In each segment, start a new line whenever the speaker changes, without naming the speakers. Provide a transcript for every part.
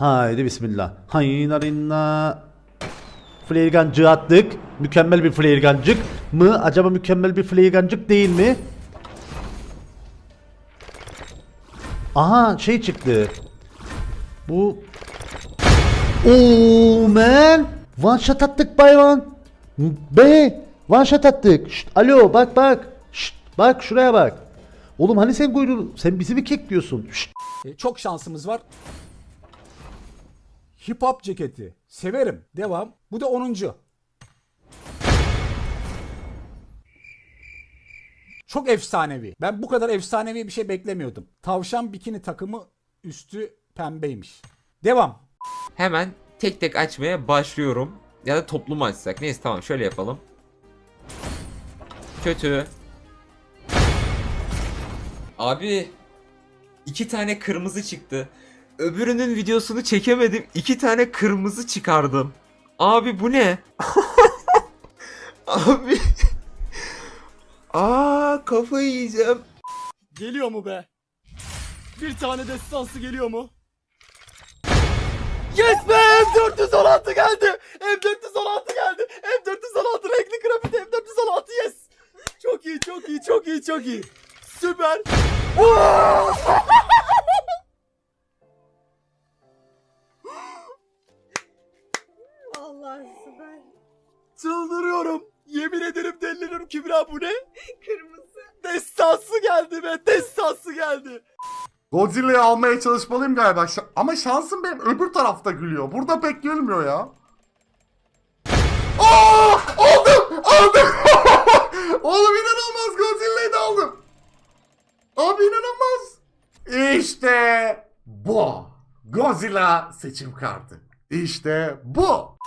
Haydi bismillah. Haynarinna. Flare guncığı attık. Mükemmel bir flare guncık mı? Acaba mükemmel bir flare guncık değil mi? Aha şey çıktı. Bu Oo man. One shot attık bayvan. Be. One shot attık. Şşt, alo bak bak. Şşt, bak şuraya bak. Oğlum hani sen koydun? Sen bizi mi kekliyorsun? Şşt.
E, çok şansımız var. Hip hop ceketi. Severim. Devam. Bu da 10. Çok efsanevi. Ben bu kadar efsanevi bir şey beklemiyordum. Tavşan bikini takımı üstü pembeymiş. Devam.
Hemen tek tek açmaya başlıyorum. Ya da toplu mu açsak? Neyse tamam şöyle yapalım. Kötü. Abi iki tane kırmızı çıktı. Öbürünün videosunu çekemedim. İki tane kırmızı çıkardım. Abi bu ne? Abi. Aa kafayı yiyeceğim.
Geliyor mu be? Bir tane destansı geliyor mu? Yes be M416 geldi. M416 geldi. M416 renkli grafiti M416 yes. Çok iyi çok iyi çok iyi çok iyi. Süper. Kübra bu ne?
Kırmızı.
Destansı geldi be destansı geldi.
Godzilla'yı almaya çalışmalıyım galiba. Şa- Ama şansım benim öbür tarafta gülüyor. Burada pek gülmüyor ya. Aa! Aldım! Aldım! Oğlum inanılmaz Godzilla'yı da aldım. Abi inanılmaz. İşte bu. Godzilla seçim kartı. İşte bu.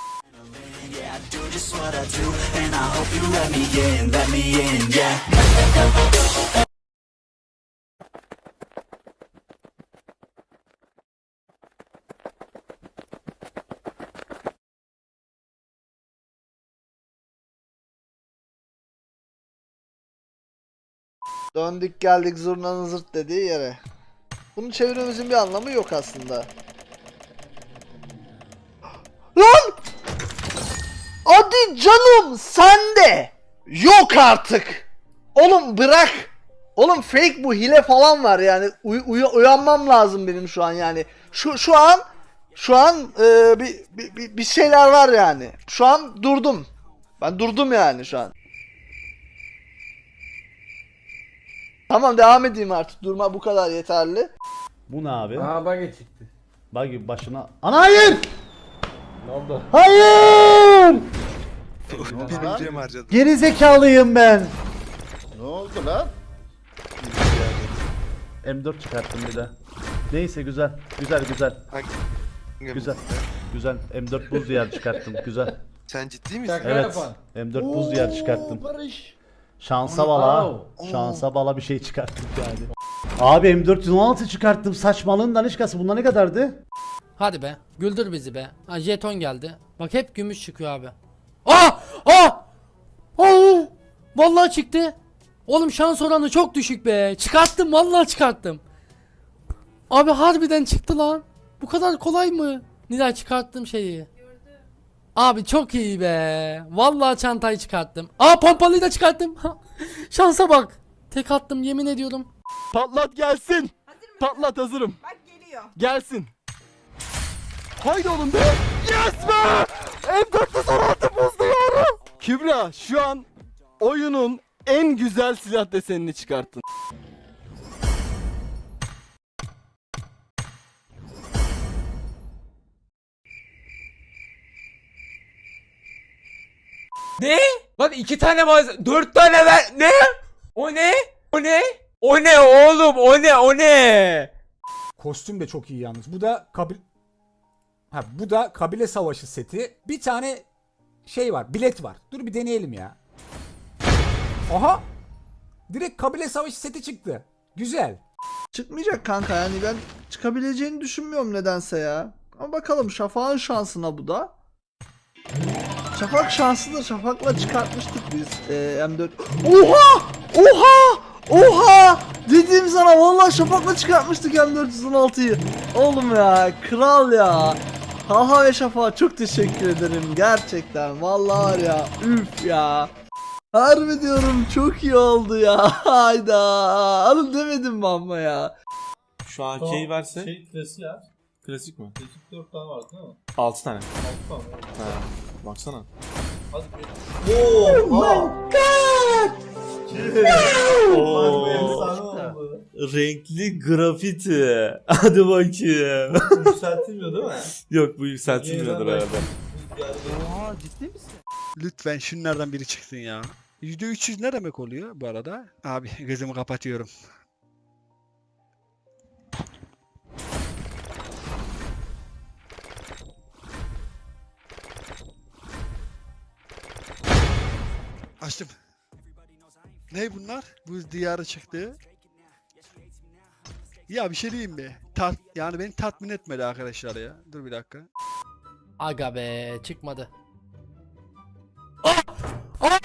Döndük geldik zurnanın zırt dediği yere. Bunu çevirmemizin bir anlamı yok aslında. Lan! Hadi canım sen de! Yok artık! Oğlum bırak! Oğlum fake bu hile falan var yani Uy- uy- uyanmam lazım benim şu an yani. Şu şu an şu an e, bir, bir, bir, bir şeyler var yani. Şu an durdum. Ben durdum yani şu an. Tamam devam edeyim artık. Durma bu kadar yeterli.
Bu ne abi?
Aa buggy çıktı.
Bak başına. Ana hayır!
Ne oldu?
Hayır!
Birinciye mi harcadın?
Geri zekalıyım ben.
Ne oldu lan?
M4 çıkarttım bir de. Neyse güzel. Güzel güzel.
Hangi?
Güzel. Güzel. M4 buz diyar çıkarttım. Güzel.
Sen ciddi misin?
Şaka
Evet.
yapan.
M4 buz diyar çıkarttım.
Barış.
Şansa bala. Şansa bala bir şey çıkarttık yani. Abi M416 çıkarttım. Saçmalığın danışkası. Bunlar ne kadardı?
Hadi be. Güldür bizi be. Ha jeton geldi. Bak hep gümüş çıkıyor abi. Ah! Ah! Oh! Vallahi çıktı. Oğlum şans oranı çok düşük be. Çıkarttım vallahi çıkarttım. Abi harbiden çıktı lan. Bu kadar kolay mı? Nilay çıkarttım şeyi. Abi çok iyi be. Vallahi çantayı çıkarttım. Aa pompalıyı da çıkarttım. Şansa bak. Tek attım yemin ediyorum.
Patlat gelsin.
Hazır mı?
Patlat hazırım.
Bak geliyor.
Gelsin. Haydi oğlum be. Yes be. M416 buzlu yavrum. Kübra şu an oyunun en güzel silah desenini çıkarttın.
Ne? Lan iki tane malzeme, dört tane ver. Ne? O ne? O ne? O ne oğlum? O ne? O ne?
Kostüm de çok iyi yalnız. Bu da kabil... Ha, bu da kabile savaşı seti. Bir tane şey var. Bilet var. Dur bir deneyelim ya. Aha. Direkt kabile savaşı seti çıktı. Güzel.
Çıkmayacak kanka yani ben çıkabileceğini düşünmüyorum nedense ya. Ama bakalım Şafak'ın şansına bu da. Şafak şanslıdır. Şafak'la çıkartmıştık biz e, M4. Oha! Oha! Oha! Dedim sana vallahi şafakla çıkartmıştık M416'yı. Oğlum ya kral ya. Haha ve Şafak'a çok teşekkür ederim gerçekten. Vallahi var ya üf ya. Harbi diyorum çok iyi oldu ya. Hayda. Alın demedim mi ama ya.
Şu an key verse
Şey klasik ya.
klasik mi?
Klasik 4 tane vardı değil mi?
6 tane.
6 tane.
Ha, baksana.
Hadi bir. Oh my god!
Oo.
Efsane oldu.
Renkli grafiti. Hadi bakayım.
Yükseltilmiyor değil mi?
Yok bu yükseltilmiyordur
Yeniden
herhalde.
Aa ciddi misin? Lütfen şunlardan biri çıksın ya. %300 ne demek oluyor bu arada? Abi gözümü kapatıyorum. Açtım. Ne bunlar? Bu diyarı çıktı. Ya bir şey diyeyim mi? Tat, yani beni tatmin etmedi arkadaşlar ya. Dur bir dakika.
Aga be çıkmadı. Ah! Ah!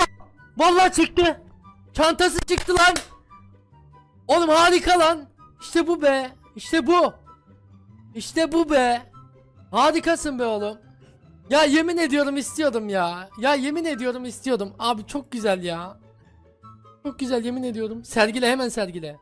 Vallahi çıktı. Çantası çıktı lan. Oğlum harika lan. İşte bu be. İşte bu. İşte bu be. Harikasın be oğlum. Ya yemin ediyorum istiyordum ya. Ya yemin ediyorum istiyordum. Abi çok güzel ya. Çok güzel yemin ediyorum. Sergile hemen sergile.